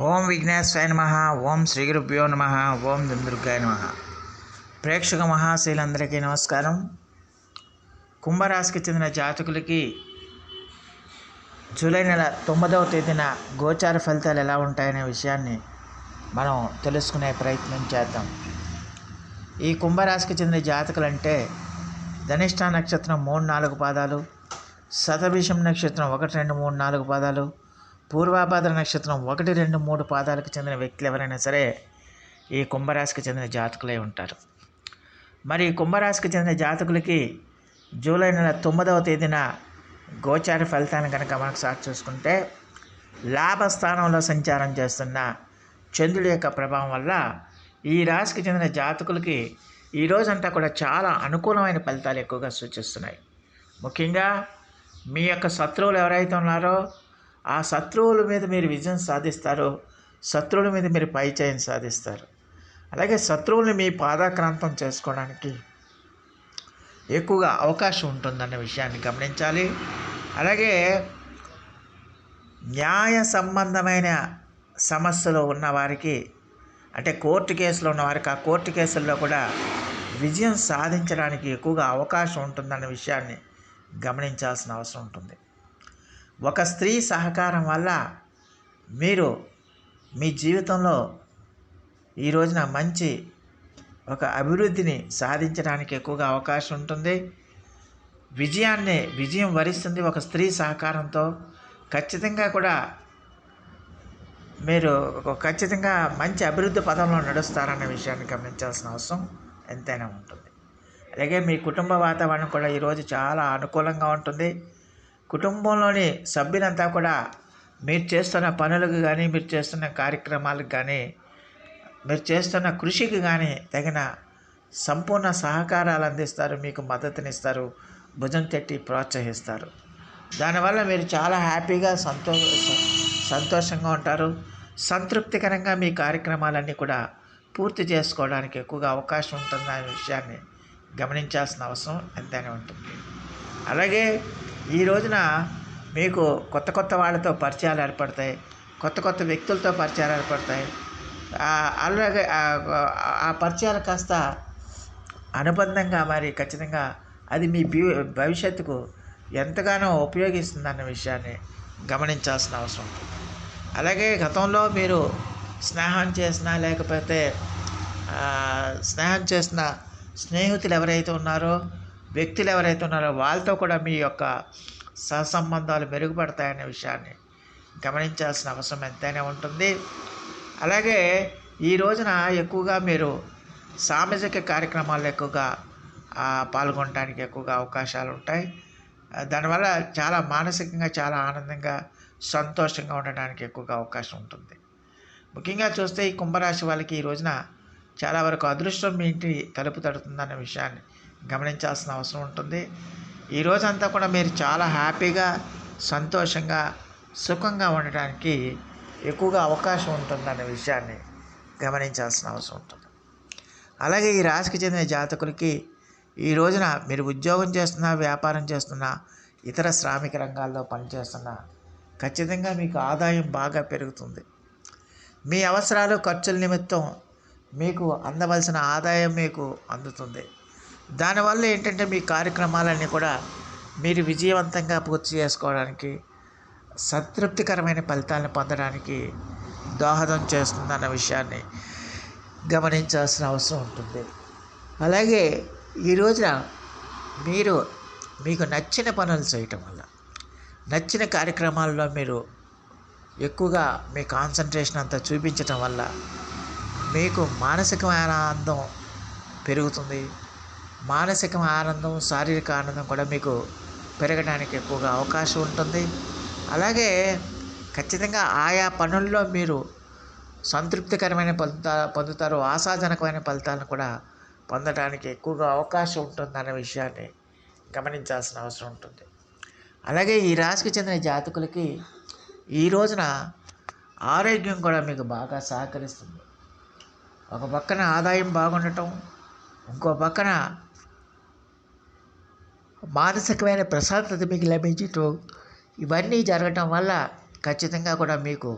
ఓం విఘ్నేశ్వరాయ నమ ఓం శ్రీ గురుభ్యో నమ ఓం దుర్గాయ నమ. ప్రేక్షక మహాశైలందరికీ నమస్కారం. కుంభరాశికి చెందిన జాతకులకి జూలై నెల తొమ్మిదవ తేదీన గోచార ఫలితాలు ఎలా ఉంటాయనే విషయాన్ని మనం తెలుసుకునే ప్రయత్నం చేద్దాం. ఈ కుంభరాశికి చెందిన జాతకులు అంటే ధనిష్ట నక్షత్రం మూడు నాలుగు పాదాలు శతభిషం నక్షత్రం ఒకటి రెండు మూడు నాలుగు పాదాలు పూర్వాభాద్ర నక్షత్రం ఒకటి రెండు మూడు పాదాలకు చెందిన వ్యక్తులు ఎవరైనా సరే ఈ కుంభరాశికి చెందిన జాతకులై ఉంటారు. మరి కుంభరాశికి చెందిన జాతకులకి జూలై నెల తొమ్మిదవ తేదీన గోచార ఫలితాన్ని కనుక మనకు సాటి చూసుకుంటే లాభస్థానంలో సంచారం చేస్తున్న చంద్రుడి యొక్క ప్రభావం వల్ల ఈ రాశికి చెందిన జాతకులకి ఈ రోజంతా కూడా చాలా అనుకూలమైన ఫలితాలు ఎక్కువగా సూచిస్తున్నాయి. ముఖ్యంగా మీ యొక్క శత్రువులు ఎవరైతే ఉన్నారో ఆ శత్రువుల మీద మీరు విజయం సాధిస్తారు శత్రువుల మీద మీరు పైచయం సాధిస్తారు. అలాగే శత్రువుల్ని మీ పాదాక్రాంతం చేసుకోవడానికి ఎక్కువగా అవకాశం ఉంటుందన్న విషయాన్ని గమనించాలి. అలాగే న్యాయ సంబంధమైన సమస్యలో ఉన్నవారికి అంటే కోర్టు కేసులో ఉన్నవారికి ఆ కోర్టు కేసుల్లో కూడా విజయం సాధించడానికి ఎక్కువగా అవకాశం ఉంటుందన్న విషయాన్ని గమనించాల్సిన అవసరం ఉంటుంది. ఒక స్త్రీ సహకారం వల్ల మీరు మీ జీవితంలో ఈ రోజున మంచి ఒక అభివృద్ధిని సాధించడానికి ఎక్కువగా అవకాశం ఉంటుంది. విజయాన్ని విజయం వరిస్తుంది ఒక స్త్రీ సహకారంతో. ఖచ్చితంగా కూడా మీరు ఒక ఖచ్చితంగా మంచి అభివృద్ధి పదంలో నడుస్తారన్న విషయాన్ని గమనించాల్సిన అవసరం ఎంతైనా ఉంటుంది. అలాగే మీ కుటుంబ వాతావరణం కూడా ఈరోజు చాలా అనుకూలంగా ఉంటుంది. కుటుంబంలోని సభ్యులంతా కూడా మీరు చేస్తున్న పనులకు కానీ మీరు చేస్తున్న కార్యక్రమాలకు కానీ మీరు చేస్తున్న కృషికి కానీ తగిన సంపూర్ణ సహకారాలు అందిస్తారు మీకు మద్దతునిస్తారు భుజం తట్టి ప్రోత్సహిస్తారు. దానివల్ల మీరు చాలా హ్యాపీగా సంతో సంతోషంగా ఉంటారు. సంతృప్తికరంగా మీ కార్యక్రమాలన్నీ కూడా పూర్తి చేసుకోవడానికి ఎక్కువగా అవకాశం ఉంటుందనే విషయాన్ని గమనించాల్సిన అవసరం ఎంతైనా ఉంటుంది. అలాగే ఈ రోజున మీకు కొత్త కొత్త వాళ్ళతో పరిచయాలు ఏర్పడతాయి. కొత్త కొత్త వ్యక్తులతో పరిచయాలు ఏర్పడతాయి. అలాగే ఆ పరిచయాలు కాస్త అనుబంధంగా మరి ఖచ్చితంగా అది మీ భవిష్యత్తుకు ఎంతగానో ఉపయోగిస్తుందన్న విషయాన్ని గమనించాల్సిన అవసరం ఉంటుంది. అలాగే గతంలో మీరు స్నేహం చేసినా లేకపోతే స్నేహం చేసిన స్నేహితులు ఎవరైతే ఉన్నారో వ్యక్తులు ఎవరైతే ఉన్నారో వాళ్ళతో కూడా మీ యొక్క సహసంబంధాలు మెరుగుపడతాయనే విషయాన్ని గమనించాల్సిన అవసరం ఎంతైనా ఉంటుంది. అలాగే ఈ రోజున ఎక్కువగా మీరు సామాజిక కార్యక్రమాల్లో ఎక్కువగా పాల్గొనడానికి ఎక్కువగా అవకాశాలు ఉంటాయి. దానివల్ల చాలా మానసికంగా చాలా ఆనందంగా సంతోషంగా ఉండడానికి ఎక్కువగా అవకాశం ఉంటుంది. ముఖ్యంగా చూస్తే ఈ కుంభరాశి వాళ్ళకి ఈ రోజున చాలా వరకు అదృష్టం మీ ఇంటి తలుపు తడుతుందన్న విషయాన్ని గమనించాల్సిన అవసరం ఉంటుంది. ఈ రోజంతా కూడా మీరు చాలా హ్యాపీగా సంతోషంగా సుఖంగా ఉండటానికి ఎక్కువగా అవకాశం ఉంటుందన్న విషయాన్ని గమనించాల్సిన అవసరం ఉంటుంది. అలాగే ఈ రాశికి చెందిన జాతకులకి ఈ రోజున మీరు ఉద్యోగం చేస్తున్నా వ్యాపారం చేస్తున్నా ఇతర శ్రామిక రంగాల్లో పనిచేస్తున్నా ఖచ్చితంగా మీకు ఆదాయం బాగా పెరుగుతుంది. మీ అవసరాలు ఖర్చుల నిమిత్తం మీకు అందవలసిన ఆదాయం మీకు అందుతుంది. దానివల్ల ఏంటంటే మీ కార్యక్రమాలన్నీ కూడా మీరు విజయవంతంగా పూర్తి చేసుకోవడానికి సంతృప్తికరమైన ఫలితాలను పొందడానికి దోహదం చేస్తుందన్న విషయాన్ని గమనించాల్సిన అవసరం ఉంటుంది. అలాగే ఈ రోజున మీరు మీకు నచ్చిన పనులు చేయటం వల్ల నచ్చిన కార్యక్రమాల్లో మీరు ఎక్కువగా మీ కాన్సన్ట్రేషన్ అంతా చూపించటం వల్ల మీకు మానసికమైన ఆనందం పెరుగుతుంది. మానసిక ఆనందం శారీరక ఆనందం కూడా మీకు పెరగడానికి ఎక్కువగా అవకాశం ఉంటుంది. అలాగే ఖచ్చితంగా ఆయా పనుల్లో మీరు సంతృప్తికరమైన ఫలితా పొందుతారు ఆశాజనకమైన ఫలితాలను కూడా పొందడానికి ఎక్కువగా అవకాశం ఉంటుందన్న విషయాన్ని గమనించాల్సిన అవసరం ఉంటుంది. అలాగే ఈ రాశికి చెందిన జాతకులకి ఈ రోజున ఆరోగ్యం కూడా మీకు బాగా సహకరిస్తుంది. ఒక పక్కన ఆదాయం బాగుండటం ఇంకో పక్కన మానసికమైన ప్రశాంతత మీకు లభించటం ఇవన్నీ జరగటం వల్ల ఖచ్చితంగా కూడా మీకు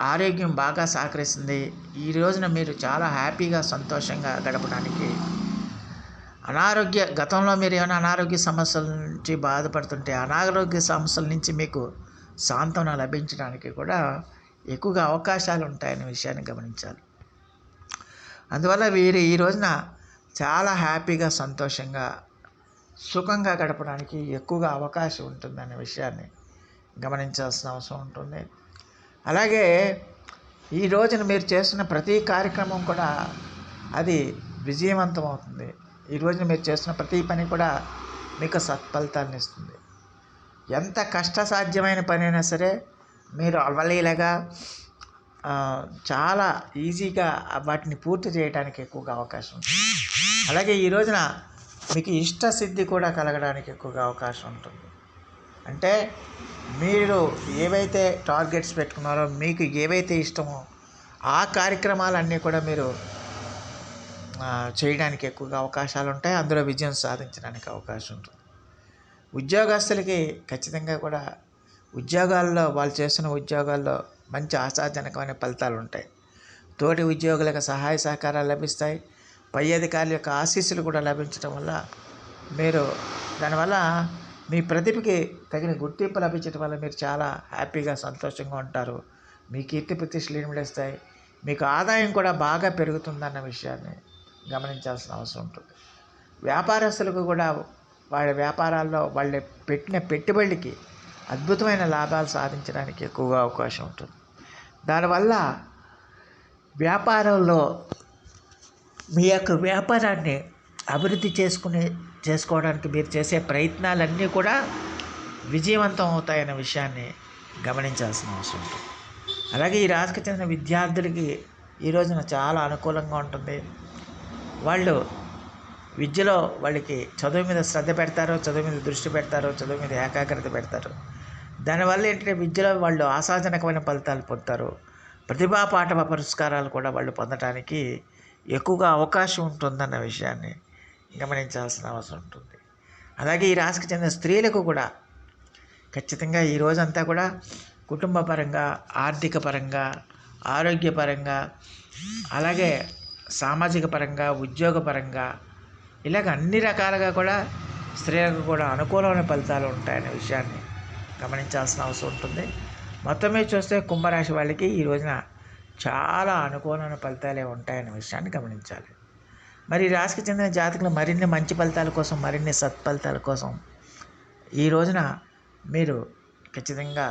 ఆరోగ్యం బాగా సహకరిస్తుంది. ఈ రోజున మీరు చాలా హ్యాపీగా సంతోషంగా గడపడానికి అనారోగ్య గతంలో మీరు ఏమైనా అనారోగ్య సమస్యల నుంచి బాధపడుతుంటే అనారోగ్య సమస్యల నుంచి మీకు సాంత్వన లభించడానికి కూడా ఎక్కువగా అవకాశాలు ఉంటాయనే విషయాన్ని గమనించాలి. అందువల్ల వీరు ఈ రోజున చాలా హ్యాపీగా సంతోషంగా సుఖంగా గడపడానికి ఎక్కువగా అవకాశం ఉంటుందనే విషయాన్ని గమనించాల్సిన అవసరం ఉంటుంది. అలాగే ఈ రోజున మీరు చేస్తున్న ప్రతి కార్యక్రమం కూడా అది విజయవంతం అవుతుంది. ఈ రోజున మీరు చేస్తున్న ప్రతి పని కూడా మీకు సత్ఫలితాన్ని ఇస్తుంది. ఎంత కష్టసాధ్యమైన పని అయినా సరే మీరు అవలీలగా చాలా ఈజీగా వాటిని పూర్తి చేయడానికి ఎక్కువగా అవకాశం ఉంటుంది. అలాగే ఈ రోజున మీకు ఇష్టసిద్ధి కూడా కలగడానికి ఎక్కువగా అవకాశం ఉంటుంది. అంటే మీరు ఏవైతే టార్గెట్స్ పెట్టుకున్నారో మీకు ఏవైతే ఇష్టమో ఆ కార్యక్రమాలన్నీ కూడా మీరు చేయడానికి ఎక్కువగా అవకాశాలు ఉంటాయి అందులో విజయం సాధించడానికి అవకాశం ఉంటుంది. ఉద్యోగస్తులకి ఖచ్చితంగా కూడా ఉద్యోగాల్లో వాళ్ళు చేస్తున్న ఉద్యోగాల్లో మంచి ఆశాజనకమైన ఫలితాలు ఉంటాయి తోటి ఉద్యోగులకు సహాయ సహకారాలు లభిస్తాయి. పై అధికారుల యొక్క ఆశీస్సులు కూడా లభించడం వల్ల మీరు దానివల్ల మీ ప్రతిభకి తగిన గుర్తింపు లభించడం వల్ల మీరు చాలా హ్యాపీగా సంతోషంగా ఉంటారు. మీ కీర్తి ప్రతిష్టలు ఇనుమడిస్తాయి మీకు ఆదాయం కూడా బాగా పెరుగుతుందన్న విషయాన్ని గమనించాల్సిన అవసరం ఉంటుంది. వ్యాపారస్తులకు కూడా వాళ్ళ వ్యాపారాల్లో వాళ్ళు పెట్టిన పెట్టుబడికి అద్భుతమైన లాభాలు సాధించడానికి ఎక్కువగా అవకాశం ఉంటుంది. దానివల్ల వ్యాపారంలో మీ యొక్క వ్యాపారాన్ని అభివృద్ధి చేసుకునే చేసుకోవడానికి మీరు చేసే ప్రయత్నాలన్నీ కూడా విజయవంతం అవుతాయనే విషయాన్ని గమనించాల్సిన అవసరం ఉంటుంది. అలాగే ఈ రాశికి చెందిన విద్యార్థులకి ఈ రోజున చాలా అనుకూలంగా ఉంటుంది. వాళ్ళు విద్యలో వాళ్ళకి చదువు మీద శ్రద్ధ పెడతారు చదువు మీద దృష్టి పెడతారు చదువు మీద ఏకాగ్రత పెడతారు. దానివల్ల ఏంటంటే విద్యలో వాళ్ళు ఆశాజనకమైన ఫలితాలు పొందుతారు. ప్రతిభా పాఠవ పురస్కారాలు కూడా వాళ్ళు పొందడానికి ఎక్కువగా అవకాశం ఉంటుందన్న విషయాన్ని గమనించాల్సిన అవసరం ఉంటుంది. అలాగే ఈ రాశికి చెందిన స్త్రీలకు కూడా ఖచ్చితంగా ఈ రోజంతా కూడా కుటుంబ పరంగా ఆర్థిక పరంగా ఆరోగ్యపరంగా అలాగే సామాజిక పరంగా ఉద్యోగపరంగా ఇలాగ అన్ని రకాలుగా కూడా స్త్రీలకు కూడా అనుకూలమైన ఫలితాలు ఉంటాయనే విషయాన్ని గమనించాల్సిన అవసరం ఉంటుంది. మొత్తం మీద చూస్తే కుంభరాశి వాళ్ళకి ఈ రోజున చాలా అనుకూలమైన ఫలితాలే ఉంటాయనే విషయాన్ని గమనించాలి. మరి రాశికి చెందిన జాతకులు మరిన్ని మంచి ఫలితాల కోసం మరిన్ని సత్ఫలితాల కోసం ఈ రోజున మీరు ఖచ్చితంగా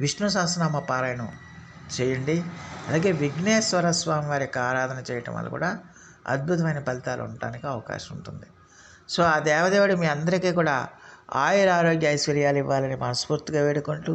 విష్ణు సహస్రనామ పారాయణం చేయండి. అలాగే విఘ్నేశ్వర స్వామి వారి యొక్క ఆరాధన చేయటం వల్ల కూడా అద్భుతమైన ఫలితాలు ఉండటానికి అవకాశం ఉంటుంది. సో ఆ దేవదేవుడు మీ అందరికీ కూడా ఆయుర ఆరోగ్య ఐశ్వర్యాలు ఇవ్వాలని మనస్ఫూర్తిగా వేడుకుంటూ